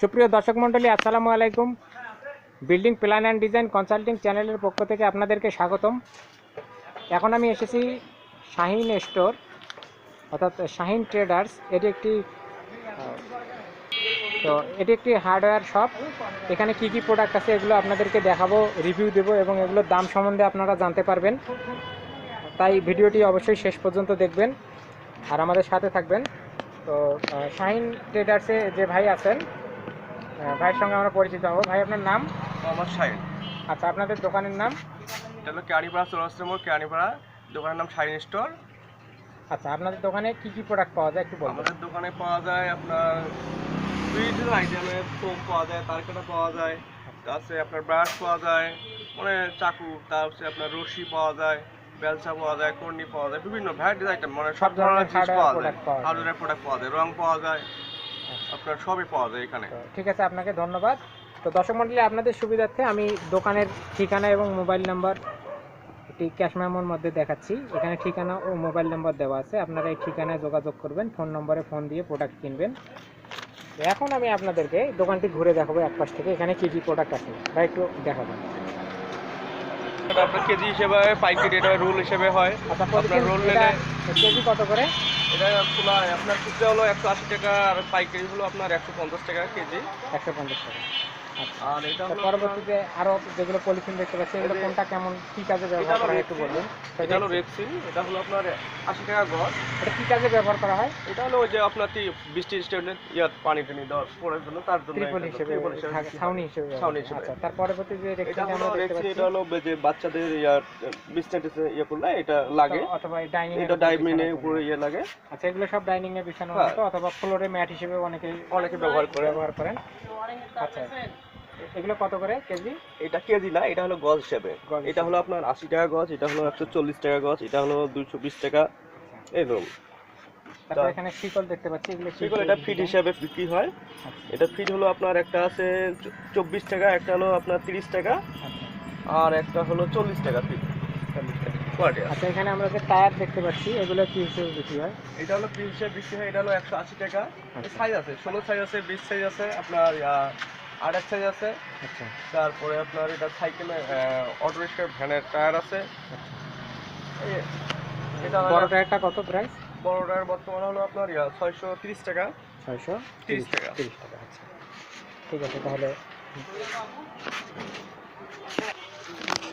সুপ্রিয় দর্শক মণ্ডলী, আসসালামু আলাইকুম। Building plan and design consulting চ্যানেলের পক্ষ থেকে আপনাদেরকে স্বাগতম। এখন আমি এসেছি শাহিন স্টোর অর্থাৎ শাহিন ট্রেডার্স এটি একটি তো এটি একটি হার্ডওয়্যার শপ এখানে কি কি প্রোডাক্ট আছে এগুলো আপনাদেরকে দেখাবো রিভিউ দেবো এবং এগুলোর দাম সম্বন্ধে আপনারা জানতে পারবেন। তাই ভিডিওটি অবশ্যই শেষ পর্যন্ত দেখবেন। আর আমাদের সাথে থাকবেন। তো শাহিন ট্রেডার্সে যে ভাই আছেন ভাইয়ের সঙ্গে আমরা পরিচিত হব। ভাই আপনার নাম? আমার শাইন আচ্ছা আপনাদের দোকানের নাম? এটা হলো কেয়ানিপাড়া চৌরাস্তা মোড় কেয়ানিপাড়া। দোকানের নাম শাইন স্টোর। আচ্ছা আপনাদের দোকানে কি কি প্রোডাক্ট পাওয়া যায় একটু বলবেন? আমাদের দোকানে পাওয়া যায় আপনার বিভিন্ন আইটেমের ফোম পাওয়া যায় তারকাটা পাওয়া যায়। তারপরে আপনার ব্রাশ পাওয়া যায় মানে চাকু তারপরে আপনার রশি পাওয়া যায় বেলসা পাওয়া যায় কর্নি পাওয়া যায় বিভিন্ন ভ্যারাইটিস আইটেম মানে সব ধরনের জিনিস পাওয়া যায়। হার্ডওয়্যার প্রোডাক্ট পাওয়া যায় রং পাওয়া যায়। আপনার সবই পাওয়া যায় এখানে। ঠিক আছে আপনাকে ধন্যবাদ। তো দর্শক মন্ডলী আপনাদের সুবিধার্থে আমি দোকানের ঠিকানা এবং মোবাইল নাম্বার একটি ক্যাশ মেমোর মধ্যে দেখাচ্ছি। এখানে ঠিকানা ও মোবাইল নাম্বার দেওয়া আছে। আপনারা এই ঠিকানায় যোগাযোগ করবেন ফোন নম্বরে ফোন দিয়ে প্রোডাক্ট কিনবেন। এখন আমি আপনাদেরকে দোকানটি ঘুরে দেখাবো এক পাশ থেকে। এখানে কি কি প্রোডাক্ট আছে বা একটু দেখাবো আপনার কেজি হিসেবে হয় পাইকারি এটা রোল হিসেবে হয়। আচ্ছা আপনার রোল এটা নিলে কেজি কত করে? এটা খোলা আপনার খুচরা হলো একশো আশি টাকা আর পাইকারি হলো আপনার একশো পঞ্চাশ টাকা কেজি। একশো পঞ্চাশ টাকা। আচ্ছা। আর এটা পরবর্তীতে আরও যেগুলো পলিথিন দেখতে পাচ্ছি এগুলো কোনটা কেমন কি কাজে ব্যবহার করা হয় একটু বলবেন? এটা হলো এটা হলো আপনার আশি টাকা গজ। এটা কি কাজে ব্যবহার করা হয়? এটা হলো ওই যে আপনার তি- বৃষ্টি স্টেশনে ইয়ার পানি টানি দেওয়ার পড়ার জন্য তার জন্য ত্রিপল এটা- হিসেবে ছাউনি হিসেবে ছাউনি হিসেবে। আচ্ছা তার পরবর্তী যে আমরা দেখতে পাচ্ছি এটা হলো যে বাচ্চাদের ইয়ার বিছনাটিতে ইয়ে করলে এটা লাগে। অথবা ডাইনিং এটা ডাইমিনে উপরে ইয়ে লাগে। আচ্ছা এগুলো সব ডাইনিং এ বিছানো হ্যাঁ। হতো অথবা ফ্লোরে ম্যাট হিসেবে অনেকে অনেকে ব্যবহার করে। ব্যবহার করেন। আচ্ছা এগুলো কত করে কেজি? এটা কেজি না এটা হলো গজ হিসেবে এটা হলো আপনার আশি টাকা গজ এটা হলো একশো চল্লিশ টাকা গজ এটা হলো দুইশো বিশ টাকা। এরকম তারপর এখানে শিকল দেখতে পাচ্ছি এগুলো সেগুলো এটা ফিট হিসাবে বিক্রি হয়। আচ্ছা, এটা ফিট হলো আপনার একটা আছে চব্বিশ টাকা একটা হলো আপনার তিরিশ টাকা। আচ্ছা, আর একটা হলো চল্লিশ টাকা ফিট আচ্ছা এখানে আমরা যে টায়ার দেখতে পাচ্ছি এগুলো কি হিসেবে বিক্রি হয়? এটা হলো পিস হিসেবে বিক্রি হয় এটা হলো একশো আশি টাকা। আচ্ছা। সাইজ আছে ষোলো সাইজ আছে বিশ সাইজ আছে আপনার আড়াই সাইজ আছে। আচ্ছা। তারপরে আপনার এটা সাইকেলের অটো রিক্সার ভ্যানের টায়ার আছে। আচ্ছা। এটা বড় টায়ারটা কত প্রাইস বড় টায়ার বর্তমানে হলো আপনার ছয়শো তিরিশ টাকা। ছয়শো 30 টাকা। তিরিশ টাকা আচ্ছা। ঠিক আছে তাহলে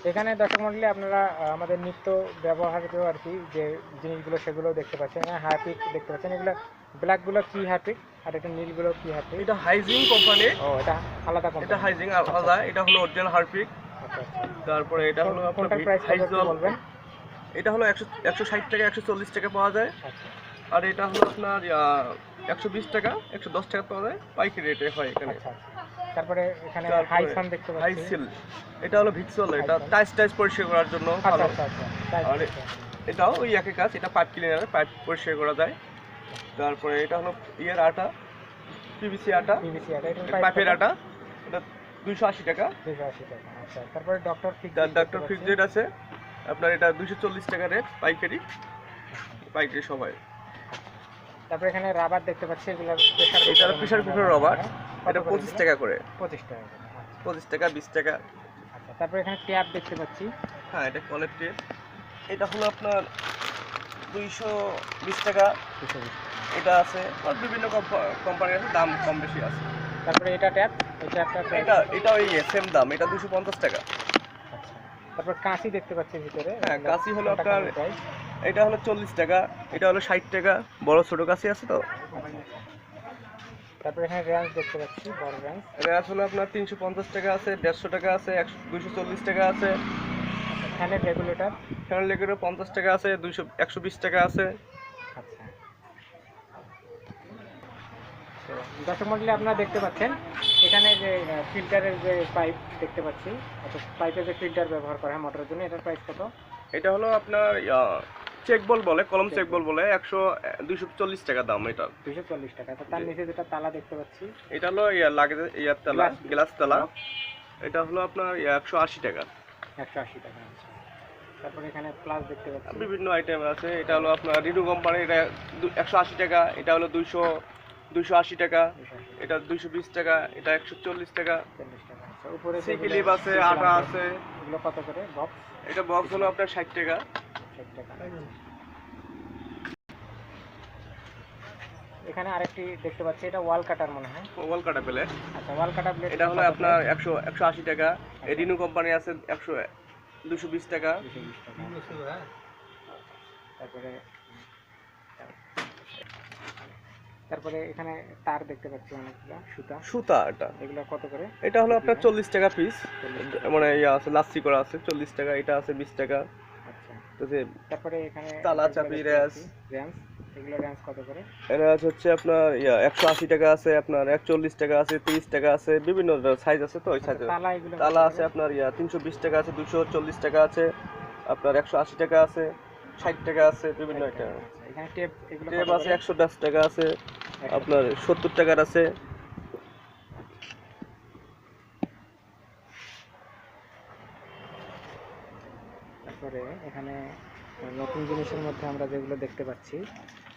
এখানে দর্শক মন্ডলী আপনারা আমাদের নিত্য ব্যবহারিত আর কি যে জিনিসগুলো সেগুলো দেখতে পাচ্ছেন। এখানে হারপিক দেখতে পাচ্ছেন। এগুলো ব্ল্যাকগুলো কি হারপিক আর এটা নীলগুলো কি হারপিক এটা হাইজিং কোম্পানি ও এটা আলাদা কোম্পানি এটা হাইজিং আলাদা। এটা হলো অরিজিনাল হারপিক আচ্ছা আচ্ছা। তারপরে এটা হলো আপনার প্রাইস বলবেন? এটা হলো একশো একশো ষাট টাকা একশো চল্লিশ টাকা পাওয়া যায়। আচ্ছা। আর এটা হলো আপনার একশো বিশ টাকা একশো দশ টাকা পাওয়া যায়। পাইকারি রেটে হয় এখানে। আচ্ছা আচ্ছা। তারপরে এখানে হাইসান দেখতে হাই পাচ্ছি। সিল এটা হলো ভিক্সল এটা টাইস টাইস পরিষ্কার করার জন্য আচ্ছা ভালো। আচ্ছা আচ্ছা আর এটাও ওই একই কাজ এটা পাইপ ক্লিনার পাইপ পরিষ্কার করা যায়। তারপরে এটা হলো ইয়ের আটা পিভিসি আটা পিভিসি আটা এটা পাইপের আটা। এটা দুইশো আশি টাকা। দুশো আশি টাকা আচ্ছা তারপরে ডক্টর ফিক্স তার ডাক্তার ফিক্স রেট আছে। আপনার এটা দুইশো চল্লিশ টাকা রেট পাইকারি। পাইকারি সবাই। তারপরে এখানে রাবার দেখতে পাচ্ছি এগুলো এটা প্রেশার কুকার রবার এটা পঁচিশ টাকা করে। পঁচিশ টাকা করে, আচ্ছা। পঁচিশ টাকা বিশ টাকা। আচ্ছা তারপরে এখানে ট্যাপ দেখতে পাচ্ছি। হ্যাঁ এটা কোয়ালিটির এটা হলো আপনার দুইশো বিশ টাকা। এটা আছে আর বিভিন্ন কোম্পানি আছে দাম কম বেশি আছে। তারপরে এটা ট্যাপ এটা একটা এটা এটা ওই সেম দাম এটা দুশো পঞ্চাশ টাকা। আচ্ছা তারপর কাঁচি দেখতে পাচ্ছি ভিতরে। হ্যাঁ, কাঁচি হলো আপনার- এটা হলো চল্লিশ টাকা এটা হলো ষাট টাকা বড় ছোটো কাশি আছে তো? তারপরে এখানে র্যাঞ্চ দেখতে পাচ্ছি বড় র্যাঞ্চ র্যাস হলো আপনার তিনশো পঞ্চাশ টাকা আছে দেড়শো টাকা আছে একশো দুশো চল্লিশ টাকা আছে। ফ্যানের রেগুলেটর ফ্যান লেগেরও পঞ্চাশ টাকা আছে দুইশো একশো বিশ টাকা আছে। আচ্ছা। দর্শক মন্ডলী আপনারা দেখতে পাচ্ছেন এখানে যে ফিল্টারের যে পাইপ দেখতে পাচ্ছি অর্থাৎ পাইপে যে ফিল্টার ব্যবহার করা হয় মোটরের জন্য এটার প্রাইস কত? এটা হলো আপনার চেক বল বলে কলম চেক বল বলে একশো দুইশো চল্লিশ টাকা দাম এটা। দুশো চল্লিশ টাকা। তার নিচে যেটা তালা দেখতে পাচ্ছি এটা হলো ইয়া লাগে ইয়ার তালা গ্লাস তালা। এটা হলো আপনার একশো আশি টাকা। একশো আশি টাকা আচ্ছা। তারপরে এখানে প্লাস দেখতে পাচ্ছি। বিভিন্ন আইটেম আছে। এটা হলো আপনার রিডু কোম্পানি এটা একশো আশি টাকা। এটা হলো দুইশো দুইশো আশি টাকা। এটা দুইশো বিশ টাকা। এটা একশো চল্লিশ টাকা। আচ্ছা। উপরে আছে আটা আছে এগুলো কত করে? বক্স এটা বক্স হলো আপনার ষাট টাকা। ষাট টাকা। এখানে আরেকটি দেখতে পাচ্ছি এটা ওয়াল কাটার মনে হয়। ওয়াল কাটা পেলে আচ্ছা ওয়াল কাটা ব্লেড এটা হলো আপনার একশো একশো আশি টাকা। এই রিনু কোম্পানি আছে একশো দুশো বিশ টাকা। টাকা। তারপরে তারপরে এখানে তার দেখতে পাচ্ছি অনেকগুলো সুতা। সুতা এটা। এগুলো কত করে? এটা হলো আপনার চল্লিশ টাকা পিস মানে ইয়ে আছে লাচ্ছি করা আছে চল্লিশ টাকা এটা আছে বিশ টাকা। আচ্ছা তো যে তারপরে এখানে তালা চাবি, র্যাস। র্যান্স এগুলো র্যান্স কত করে? এর হচ্ছে আপনার ইয়া একশো আশি টাকা আছে আপনার একচল্লিশ টাকা আছে তিরিশ টাকা আছে বিভিন্ন সাইজ আছে তো ওই সাইজে আচ্ছা, তালা? আছে আপনার ইয়া তিনশো বিশ টাকা আছে দুশো চল্লিশ টাকা আছে আপনার একশো আশি টাকা আছে ষাট টাকা আছে বিভিন্ন টেপ আছে একশো দশ টাকা আছে আপনার সত্তর টাকার আছে তারপরে এখানে নতুন জিনিসের মধ্যে আমরা যেগুলো দেখতে পাচ্ছি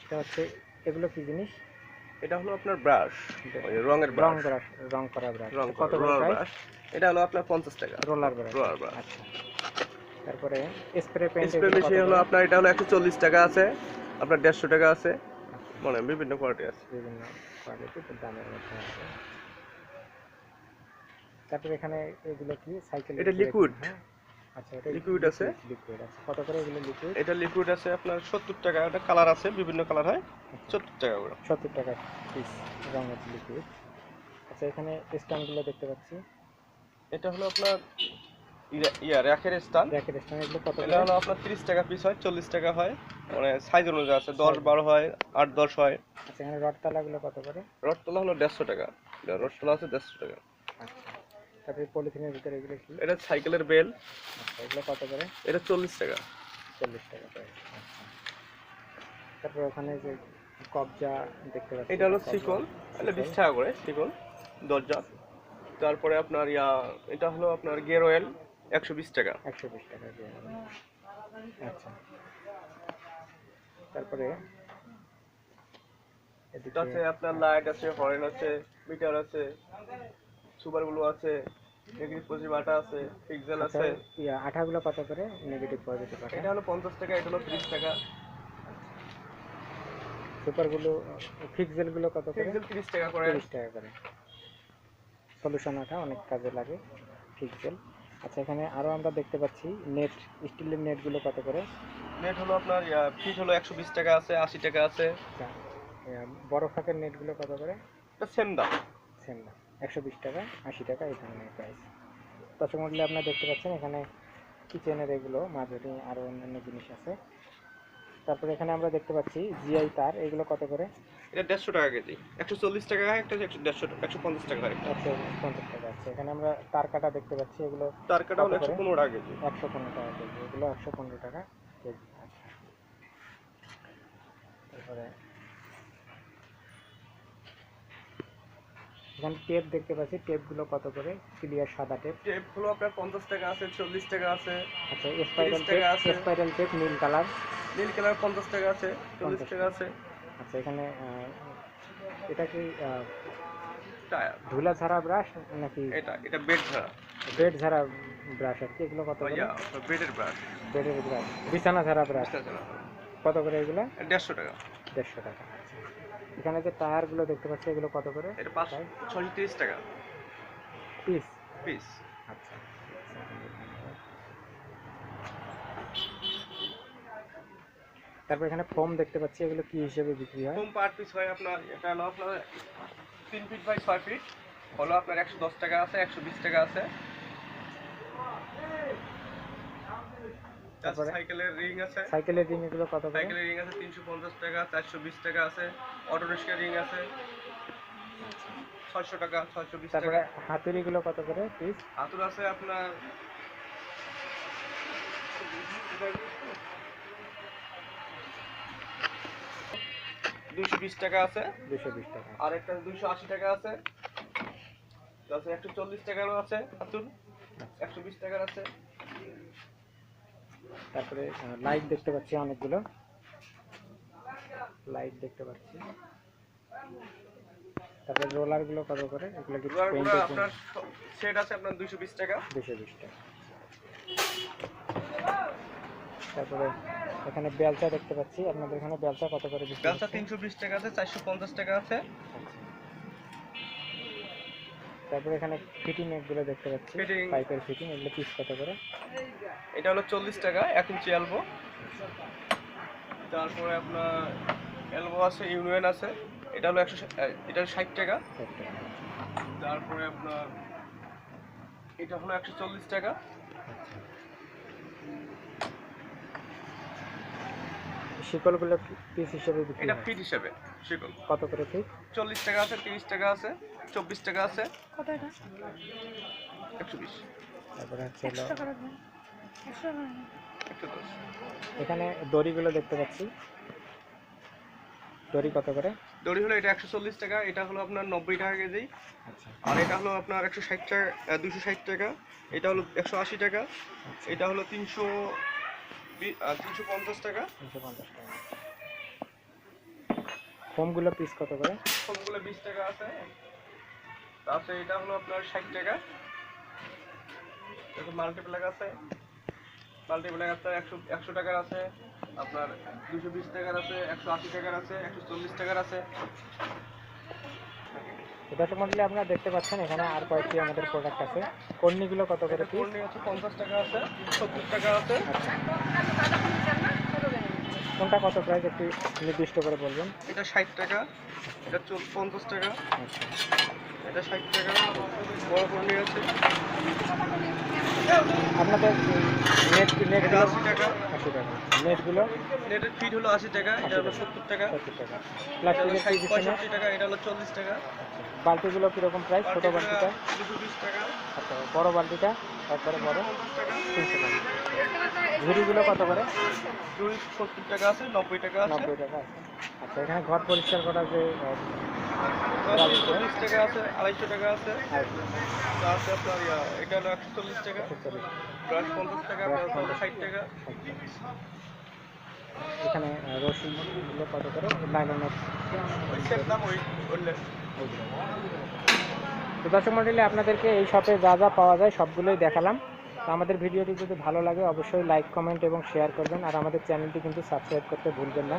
সেটা হচ্ছে এগুলো কি জিনিস? এটা হলো আপনার ব্রাশ রঙের রং ব্রাশ। ব্রাশ রং করা ব্রাশ। রং কত ব্রাশ। এটা হলো আপনার পঞ্চাশ টাকা। Roller brush. Roller brush. আচ্ছা। তারপরে স্প্রে পেইন্ট স্প্রে মেশিন হলো আপনার এটা হলো একশো চল্লিশ টাকা আছে আপনার দেড়শো টাকা আছে। মানে বিভিন্ন কোয়ালিটি আছে। বিভিন্ন কোয়ালিটি দামের মধ্যে আছে। তারপরে এখানে এগুলো কি? সাইকেল এটা liquid। আচ্ছা এটা Liquid আছে। লিকুইড আছে। কত করে এগুলো লিকুইড এটা লিকুইড আছে আপনার সত্তর টাকা। এটা কালার আছে বিভিন্ন কালার হয়। সত্তর টাকা করে। সত্তর টাকা পিস রঙের লিকুইড আচ্ছা এখানে স্ট্যান্ডগুলো দেখতে পাচ্ছি। এটা হলো আপনার ইয়া- র্যাকের স্থান র্যাকের স্ট্যান্ড এগুলো কত এটা হলো আপনার তিরিশ টাকা পিস হয় চল্লিশ টাকা হয়। মানে সাইজ অনুযায়ী আছে দশ বারো হয় আট দশ হয়। আচ্ছা এখানে রডতলাগুলো কত করে? রডতলা হলো দেড়শো টাকা। এটা রডতলা আছে দেড়শো টাকা। আচ্ছা তারপরে পলিথিনের ভিতরে এগুলো কি? এটা সাইকেলের বেল। আচ্ছা এগুলো কত করে? এটা চল্লিশ টাকা। চল্লিশ টাকা করে আচ্ছা। তারপরে ওখানে যে কবজা দেখতে পাচ্ছি এটা হলো। শিকল। এটা বিশ টাকা করে শিকল দরজা। তারপরে আপনার ইয়া এটা হলো আপনার গিয়ার অয়েল একশো বিশ টাকা। একশো বিশ টাকা আচ্ছা। তারপরে এটা আছে আপনার লাইট আছে হরেন আছে মিটার আছে সুপার গ্লু আছে নেগেটিভ পজিটিভ আটা আছে পিক্সেল আচ্ছা আছে। ইয়া আঠাগুলো কত করে? নেগেটিভ পজিটিভ আঠা এটা হলো পঞ্চাশ টাকা এটা হলো তিরিশ টাকা। সুপারগুলো ফিক্সেলগুলো কত করে? পিক্সেল তিরিশ টাকা করে। তিরিশ টাকা করে। সলিউশন আঠা অনেক কাজে লাগে ফিক্সেল আচ্ছা এখানে আরও আমরা দেখতে পাচ্ছি নেট স্টিলের নেটগুলো কত করে? নেট হলো আপনার ফিট হলো একশো বিশ টাকা আছে আশি টাকা আছে। আচ্ছা বড় ফাঁকের নেটগুলো কত করে? সেম দাম। সেম দাম। একশো বিশ টাকা আশি টাকা এই ধরনের প্রাইস দর্শক মন্ডলী আপনারা দেখতে পাচ্ছেন এখানে কিচেনের এগুলো মাঝারি আরও অন্যান্য জিনিস আছে। তারপরে এখানে আমরা দেখতে পাচ্ছি জিআই তার এগুলো কত করে? এটা দেড়শো টাকা কেজি। একশো চল্লিশ টাকা হয় একটা দেড়শো একশো পঞ্চাশ টাকা হয় একশো পঞ্চাশ টাকা আছে। এখানে আমরা তার কাটা দেখতে পাচ্ছি এগুলো তার কাটা হলো একশো পনেরো টাকা কেজি। একশো পনেরো টাকা কেজি। এগুলো একশো পনেরো টাকা কেজি আচ্ছা তারপরে এখানে টেপ দেখতে পাচ্ছি টেপগুলো কত করে? ক্লিয়ার সাদা টেপ টেপ হলো আপনার পঞ্চাশ টাকা আছে চল্লিশ টাকা আছে আচ্ছা স্পাইরাল টেপ আছে। স্পাইরাল টেপ নীল কালার নীল কালার পঞ্চাশ টাকা আছে চল্লিশ টাকা আছে। আচ্ছা এখানে এটা কি ধুলা ছাড়া ব্রাশ নাকি? এটা এটা বেড ছাড়া বেড ছাড়া ব্রাশ আর কি এগুলো কত করে? বেডের ব্রাশ বেডের ব্রাশ বিছানা ছাড়া ব্রাশ কত করে এগুলো? দেড়শো টাকা। দেড়শো টাকা। এখানে যে টায়ারগুলো দেখতে পাচ্ছি এগুলো কত করে? এটা পাঁচশো ছশো তিরিশ টাকা। পিস পিস আচ্ছা। তারপর এখানে ফোম দেখতে পাচ্ছি এগুলো কি হিসেবে বিক্রি হয়? কম পার পিস হয় আপনার এটা হলো আপনার তিন ফিট বাই ছয় ফিট হলো আপনার একশো দশ টাকা আছে একশো বিশ টাকা আছে। তারপরে? সাইকেলের রিং আছে। সাইকেলের রিং এগুলো কত করে? সাইকেলের রিং আছে তিনশো পঞ্চাশ টাকা চারশো বিশ টাকা আছে। অটো রিক্সার রিং আছে। ছয়শো টাকা ছয়শো বিশ তারপরে টাকা। হাতুড়িগুলো কত করে পিস হাতুর আছে আপনার দুইশো বিশ টাকা আছে। দুশো বিশ টাকা। আর একটা দুইশো আশি টাকা আছে। তারপরে একশো চল্লিশ টাকারও আছে হাতুর একশো বিশ টাকার আছে। তারপরে লাইট দেখতে পাচ্ছি অনেকগুলো। লাইট দেখতে পাচ্ছি। তারপরে রোলারগুলো কত করে? এগুলো কি রোলারগুলো আপনার সেট আছে আপনার দুইশো বিশ টাকা। দুশো বিশ টাকা। তারপরে এখানে বেলচা দেখতে পাচ্ছি। আপনাদের এখানে বেলচা কত করে বিক্রি? তিনশো বিশ টাকা আছে চারশো পঞ্চাশ টাকা আছে। তারপরে এখানে ফিটিং এগুলো দেখতে পাচ্ছি। পাইপের ফিটিং এগুলো পিস কত করে? এটা হলো চল্লিশ টাকা এক ইঞ্চি এলবো তারপরে আপনার এলবো আছে ইউনিয়ন আছে এটা হলো একশো এটা ষাট টাকা। তারপরে আপনার এটা হলো একশো চল্লিশ টাকা। শিকলগুলো পিস হিসেবে এটা ফিট হিসেবে শিকল। কত করে ফিট চল্লিশ টাকা আছে তিরিশ টাকা আছে চব্বিশ টাকা আছে। কত এটা? একশো বিশ। তারপরে হচ্ছে এখানে দড়িগুলো দেখতে পাচ্ছি। দড়ি কত করে? দড়ি হলো এটা একশো চল্লিশ টাকা এটা হলো আপনার নব্বই টাকা কেজি। আচ্ছা। আর এটা হলো আপনার একশো ষাট টাকা দুশো ষাট টাকা। এটা হলো একশো আশি টাকা। এটা হলো তিনশো তিনশো পঞ্চাশ টাকা। তিনশো পঞ্চাশ টাকা। ফোমগুলো পিস কত করে? সবগুলো বিশ টাকা আছে। তারপরে এটা হলো আপনার ষাট টাকা। এটা মাল্টিপ্লাক আছে। মাল্টিপ্লাক আছে একশো একশো টাকার আছে। আপনার দুশো বিশ টাকার আছে একশো আশি টাকার আছে একশো চল্লিশ টাকার আছে। দর্শক মন্ডলী আপনারা দেখতে পাচ্ছেন এখানে আর কয়েকটি আমাদের প্রোডাক্ট আছে। কর্নিগুলো কত করে পিস পড়লে হচ্ছে পঞ্চাশ টাকা আছে সত্তর টাকা আছে। কোনটা কত প্রাইস একটু নির্দিষ্ট করে বলবেন? এটা ষাট টাকা এটা পঞ্চাশ টাকা। আচ্ছা এটা ষাট টাকা বড় আছে। আপনাদের নেট আশি টাকা। আশি টাকা। নেটগুলো নেটের ফিট হলো আশি টাকা এটা হলো সত্তর টাকা। সত্তর টাকা। প্লাস্টিকের ষাট পঁয়ষট্টি টাকা এটা হলো চল্লিশ টাকা। বালতিগুলো কীরকম প্রাইস ছোটো বালতিটা? দুশো বিশ টাকা। আচ্ছা বড় বালতিটা তারপরে বড় তিনশো টাকা। ঝুড়িগুলো কত করে? সত্তর টাকা আছে নব্বই টাকা নব্বই টাকা আছে। আচ্ছা এখানে ঘর পরিষ্কার করার যে চল্লিশ টাকা আছে আড়াইশো টাকা আছে। আছে আপনার এটা হলো একশো চল্লিশ টাকা পঞ্চাশ টাকা Brush হলো ষাট টাকা। এখানে কত করে? লাইলনের দাম ওই তো দর্শক মন্ডলী আপনাদেরকে এই শপে যা যা পাওয়া যায় সবগুলোই দেখালাম। তো আমাদের ভিডিওটি যদি ভালো লাগে অবশ্যই লাইক কমেন্ট এবং শেয়ার করবেন। আর আমাদের চ্যানেলটি কিন্তু সাবস্ক্রাইব করতে ভুলবেন না।